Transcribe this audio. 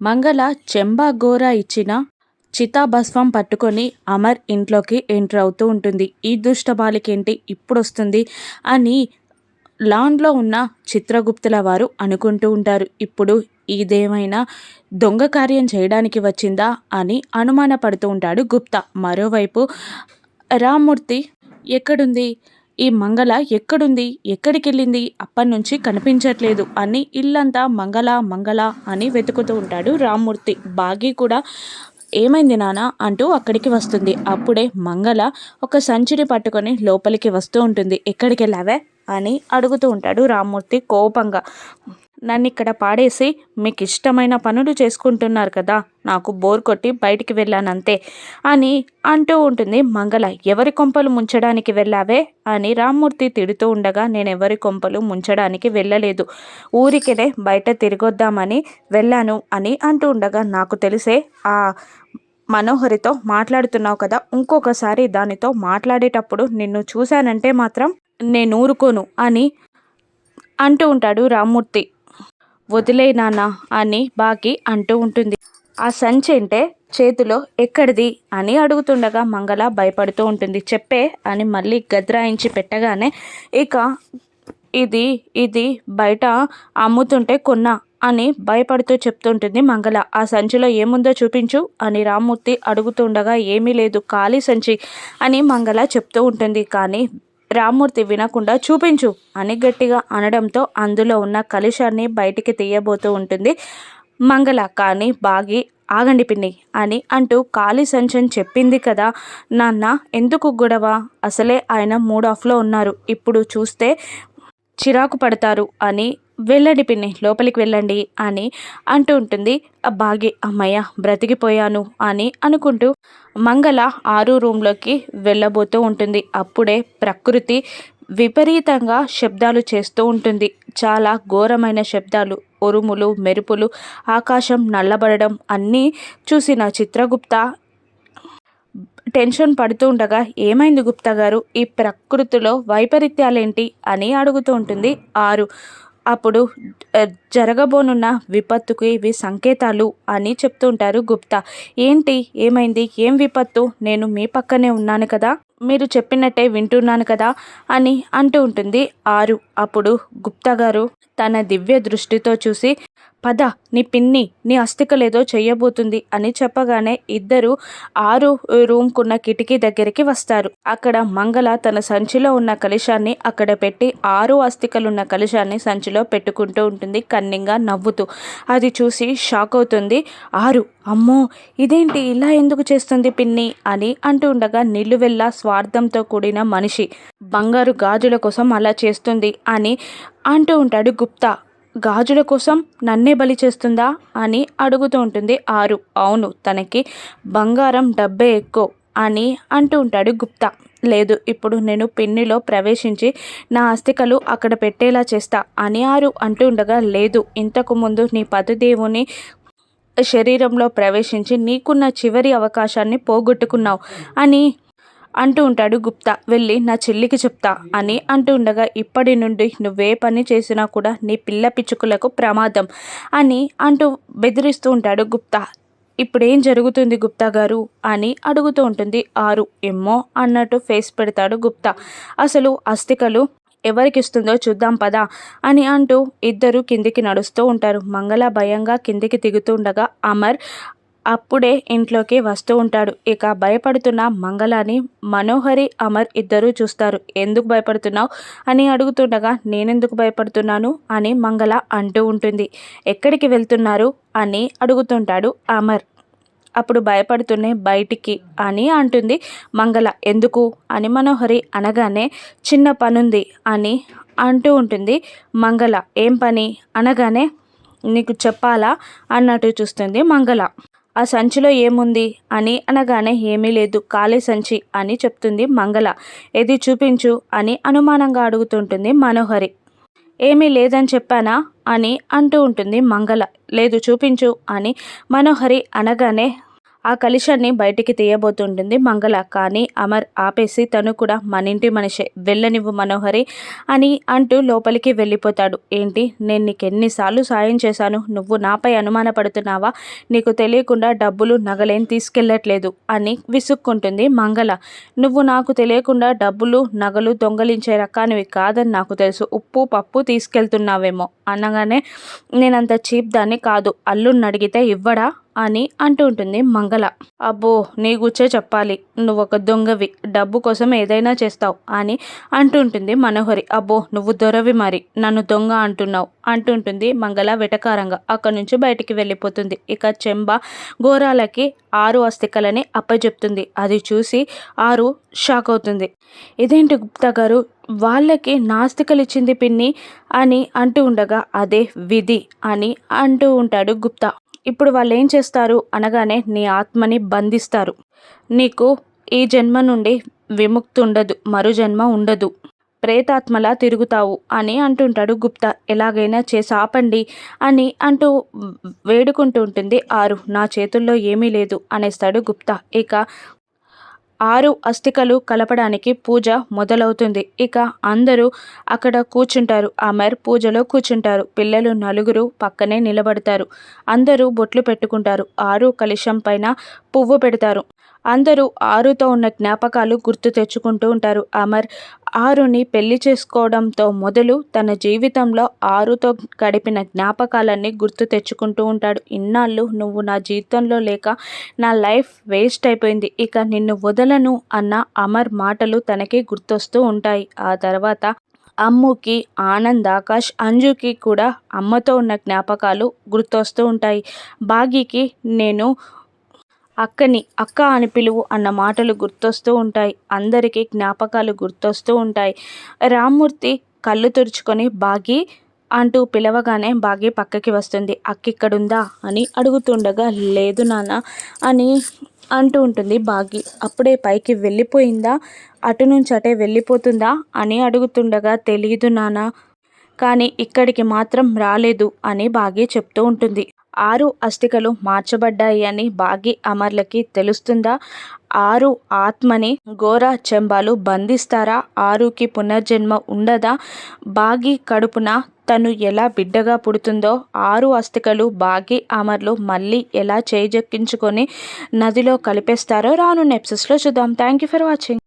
మంగళ చెంబా గోర ఇచ్చిన చితాభస్వం పట్టుకొని అమర్ ఇంట్లోకి ఎంటర్ అవుతూ ఉంటుంది. ఈ దుష్ట బాలికేంటి ఇప్పుడు వస్తుంది అని లాన్లో ఉన్న చిత్రగుప్తుల వారు అనుకుంటూ ఉంటారు. ఇప్పుడు ఇదేమైనా దొంగ కార్యం చేయడానికి వచ్చిందా అని అనుమానపడుతూ ఉంటాడు గుప్తా. మరోవైపు రామ్మూర్తి ఎక్కడుంది? ఈ మంగళ ఎక్కడుంది? ఎక్కడికెళ్ళింది? అప్పటి నుంచి కనిపించట్లేదు అని ఇల్లంతా మంగళ మంగళ అని వెతుకుతూ ఉంటాడు రామ్మూర్తి. బాగి కూడా ఏమైంది నాన్న అంటూ అక్కడికి వస్తుంది. అప్పుడే మంగళ ఒక సంచిని పట్టుకొని లోపలికి వస్తూ ఉంటుంది. ఎక్కడికి వెళ్ళావే అని అడుగుతూ ఉంటాడు రామ్మూర్తి కోపంగా. నన్ను ఇక్కడ పాడేసి మీకు ఇష్టమైన పనులు చేసుకుంటున్నారు కదా నాకు బోర్ కొట్టి బయటికి వెళ్ళానంతే అని అంటూ ఉంటుంది మంగళ. ఎవరి కొంపలు ముంచడానికి వెళ్ళావే అని రామ్మూర్తి తిడుతూ ఉండగా నేను ఎవరి కొంపలు ముంచడానికి వెళ్ళలేదు. ఊరికినే బయట తిరిగొద్దామని వెళ్ళాను అని అంటూ ఉండగా నాకు తెలిసే ఆ మనోహరితో మాట్లాడుతున్నావు కదా ఇంకొకసారి దానితో మాట్లాడేటప్పుడు నిన్ను చూశానంటే మాత్రం నేను ఊరుకోను అని అంటూ ఉంటాడు రామ్మూర్తి. వదిలే నాన్న అని బాకి అంటూ ఉంటుంది. ఆ సంచి అంటే చేతిలో ఎక్కడిది? అని అడుగుతుండగా మంగళ భయపడుతూ ఉంటుంది. చెప్పే అని మళ్ళీ గద్రాయించి పెట్టగానే ఇక ఇది ఇది బయట అమ్ముతుంటే కొన్నా అని భయపడుతూ చెప్తుంటుంది మంగళ. ఆ సంచిలో ఏముందో చూపించు అని రామ్మూర్తి అడుగుతుండగా ఏమీ లేదు ఖాళీ సంచి అని మంగళ చెప్తూ ఉంటుంది. కానీ రామ్మూర్తి వినకుండా చూపించు అని గట్టిగా అనడంతో అందులో ఉన్న కలుషాన్ని బయటికి తీయబోతూ ఉంటుంది. మంగళ కానీ బాగి ఆగండి పిన్ని అని అంటూ ఖాళీ సంచన్ చెప్పింది కదా. నాన్న ఎందుకు గొడవ? అసలే ఆయన మూడ్ ఆఫ్లో ఉన్నారు. ఇప్పుడు చూస్తే చిరాకు పడతారు అని వెళ్ళండి పిన్ని లోపలికి వెళ్ళండి అని అంటూ ఉంటుంది. బాగి అమ్మయ్య బ్రతికిపోయాను అని అనుకుంటూ మంగళ ఆరు రూమ్లోకి వెళ్ళబోతూ ఉంటుంది. అప్పుడే ప్రకృతి విపరీతంగా శబ్దాలు చేస్తూ ఉంటుంది. చాలా ఘోరమైన శబ్దాలు ఉరుములు మెరుపులు ఆకాశం నల్లబడడం అన్నీ చూసిన చిత్రగుప్త టెన్షన్ పడుతూ ఉండగా ఏమైంది గుప్తా గారు? ఈ ప్రకృతిలో వైపరీత్యాలేంటి? అని అడుగుతూ ఉంటుంది ఆరు. అప్పుడు జరగబోనున్న విపత్తుకు ఇవి సంకేతాలు అని చెప్తుంటారు గుప్తా. ఏంటి? ఏమైంది? ఏం విపత్తు? నేను మీ పక్కనే ఉన్నాను కదా? మీరు చెప్పినట్టే వింటున్నాను కదా? అని అంటూ ఉంటుంది ఆరు. అప్పుడు గుప్తా గారు తన దివ్య దృష్టితో చూసి పద నీ పిన్ని నీ అస్థికలేదో చెయ్యబోతుంది అని చెప్పగానే ఇద్దరు ఆరు రూమ్కున్న కిటికీ దగ్గరికి వస్తారు. అక్కడ మంగళ తన సంచిలో ఉన్న కలుషాన్ని అక్కడ పెట్టి ఆరు అస్థికలున్న కలుషాన్ని సంచిలో పెట్టుకుంటూ ఉంటుంది కన్నింగా నవ్వుతూ. అది చూసి షాక్ అవుతుంది. ఆరు అమ్మో ఇదేంటి ఇలా ఎందుకు చేస్తుంది పిన్ని అని అంటూ ఉండగా నిలువెల్ల స్వార్థంతో కూడిన మనిషి బంగారు గాజుల కోసం అలా చేస్తుంది అని అంటూ ఉంటాడు గుప్తా. గాజుల కోసం నన్నే బలి చేస్తుందా అని అడుగుతూ ఉంటుంది ఆరు. అవును తనకి బంగారం డబ్బే ఎక్కువ అని అంటూ ఉంటాడు గుప్తా. లేదు ఇప్పుడు నేను పిన్నిలో ప్రవేశించి నా అస్థికలు అక్కడ పెట్టేలా చేస్తా అని ఆరు అంటూ ఉండగా లేదు ఇంతకు ముందు నీ పతిదేవుని శరీరంలో ప్రవేశించి నీకున్న చివరి అవకాశాన్ని పోగొట్టుకున్నావు అని అంటూ ఉంటాడు గుప్తా. వెళ్ళి నా చెల్లికి చెప్తా అని అంటూ ఉండగా ఇప్పటి నుండి నువ్వే పని చేసినా కూడా నీ పిల్ల పిచ్చుకులకు ప్రమాదం అని అంటూ బెదిరిస్తూ ఉంటాడు గుప్తా. ఇప్పుడేం జరుగుతుంది గుప్తా గారు అని అడుగుతూ ఉంటుంది. ఆరు ఎమ్మో అన్నట్టు ఫేస్ పెడతాడు గుప్తా. అసలు అస్థికలు ఎవరికి ఇస్తుందో చూద్దాం పదా అని అంటూ ఇద్దరు కిందికి నడుస్తూ ఉంటారు. మంగళ భయంగా కిందికి దిగుతుండగా అమర్ అప్పుడే ఇంట్లోకి వస్తూ ఉంటాడు. ఇక భయపడుతున్న మంగళాని మనోహరి అమర్ ఇద్దరూ చూస్తారు. ఎందుకు భయపడుతున్నావు? అని అడుగుతుండగా నేనెందుకు భయపడుతున్నాను? అని మంగళ అంటూ ఉంటుంది. ఎక్కడికి వెళ్తున్నారు? అని అడుగుతుంటాడు అమర్. అప్పుడు భయపడుతూనే బయటికి అని అంటుంది మంగళ. ఎందుకు? అని మనోహరి అనగానే చిన్న పనుంది అని అంటూ ఉంటుంది మంగళ. ఏం పని? అనగానే నీకు చెప్పాలా? అన్నట్టు చూస్తుంది మంగళ. ఆ సంచిలో ఏముంది? అని అనగానే ఏమీ లేదు. ఖాళీ సంచి అని చెప్తుంది మంగళ. ఏది చూపించు? అని అనుమానంగా అడుగుతుంటుంది మనోహరి. ఏమీ లేదని చెప్పానా? అని అంటూ ఉంటుంది మంగళ. లేదు చూపించు అని మనోహరి అనగానే ఆ కలిశాన్ని బయటికి తీయబోతుంటుంది. మంగళ కానీ అమర్ ఆపేసి తను కూడా మన ఇంటి మనిషే వెళ్ళనివ్వు మనోహరి అని అంటూ లోపలికి వెళ్ళిపోతాడు. ఏంటి? నేను నీకెన్నిసార్లు సాయం చేశాను. నువ్వు నాపై అనుమానపడుతున్నావా? నీకు తెలియకుండా డబ్బులు నగలేం తీసుకెళ్ళట్లేదు అని విసుక్కుంటుంది మంగళ. నువ్వు నాకు తెలియకుండా డబ్బులు నగలు దొంగలించే రకానివి కాదని నాకు తెలుసు. ఉప్పు పప్పు తీసుకెళ్తున్నావేమో. అనగానే నేనంత చీప్ దాన్ని కాదు. అల్లుడిని అడిగితే ఇవ్వడా? అని అంటూ ఉంటుంది మంగళ. అబ్బో నీ గుచ్చే చెప్పాలి. నువ్వు ఒక దొంగవి. డబ్బు కోసం ఏదైనా చేస్తావు అని అంటుంటుంది మనోహరి. అబ్బో నువ్వు దొరవి మరి. నన్ను దొంగ అంటున్నావు అంటుంటుంది మంగళ వెటకారంగా అక్కడి నుంచి బయటికి వెళ్ళిపోతుంది. ఇక చెంబ ఘోరాలకి ఆరు అస్థికలని అప్పచెప్తుంది. అది చూసి ఆరు షాక్ అవుతుంది. ఇదేంటి గుప్తా గారు? వాళ్ళకి నాస్తికలు ఇచ్చింది పిన్ని అని అంటూ ఉండగా అదే విధి అని అంటూ ఉంటాడు గుప్తా. ఇప్పుడు వాళ్ళు ఏం చేస్తారు అనగానే నీ ఆత్మని బంధిస్తారు. నీకు ఈ జన్మ నుండి విముక్తి ఉండదు మరు జన్మ ఉండదు. ప్రేతాత్మలా తిరుగుతావు అని అంటుంటాడు గుప్తా. ఎలాగైనా చేసి ఆపండి అని అంటూ వేడుకుంటూ ఉంటుంది. ఆరు నా చేతుల్లో ఏమీ లేదు అనేస్తాడు గుప్తా. ఇక ఆరు అస్థికలు కలపడానికి పూజ మొదలవుతుంది. ఇక అందరూ అక్కడ కూర్చుంటారు. అమర్ పూజలో కూర్చుంటారు. పిల్లలు నలుగురు పక్కనే నిలబడతారు. అందరూ బొట్లు పెట్టుకుంటారు. ఆరు కలుషం పైన పువ్వు పెడతారు. అందరూ ఆరుతో ఉన్న జ్ఞాపకాలు గుర్తు తెచ్చుకుంటూ ఉంటారు. అమర్ ఆరుని పెళ్ళి చేసుకోవడంతో మొదలు తన జీవితంలో ఆరుతో గడిపిన జ్ఞాపకాలన్నీ గుర్తు తెచ్చుకుంటూ ఉంటాడు. ఇన్నాళ్ళు నువ్వు నా జీవితంలో లేక నా లైఫ్ వేస్ట్ అయిపోయింది. ఇక నిన్ను వదలను అన్న అమర్ మాటలు తనకి గుర్తొస్తూ ఉంటాయి. ఆ తర్వాత అమ్ముకి ఆనంద్ ఆకాష్ అంజుకి కూడా అమ్మతో ఉన్న జ్ఞాపకాలు గుర్తొస్తూ ఉంటాయి. బాగీకి నేను అక్కని అక్క అని పిలువు అన్న మాటలు గుర్తొస్తూ ఉంటాయి. అందరికీ జ్ఞాపకాలు గుర్తొస్తూ ఉంటాయి. రామ్మూర్తి కళ్ళు తుడుచుకొని బాగి అంటూ పిలవగానే బాగి పక్కకి వస్తుంది. అక్కిక్కడుందా? అని అడుగుతుండగా లేదు నాన్న అని అంటూ ఉంటుంది బాగి. అప్పుడే పైకి వెళ్ళిపోయిందా? అటు నుంచి అటే వెళ్ళిపోతుందా? అని అడుగుతుండగా తెలియదు నాన్న. కానీ ఇక్కడికి మాత్రం రాలేదు అని బాగి చెప్తూ ఉంటుంది. ఆరు అస్థికలు మార్చబడ్డాయి అని బాగి అమర్లకి తెలుస్తుందా? ఆరు ఆత్మని ఘోర చెంబాలు బంధిస్తారా? ఆరుకి పునర్జన్మ ఉండదా? బాగి కడుపున తను ఎలా బిడ్డగా పుడుతుందో ఆరు అస్థికలు బాగి అమర్లు మళ్ళీ ఎలా చేజెక్కించుకొని నదిలో కలిపేస్తారో రాను నెప్సెస్లో చూద్దాం. Thank you for watching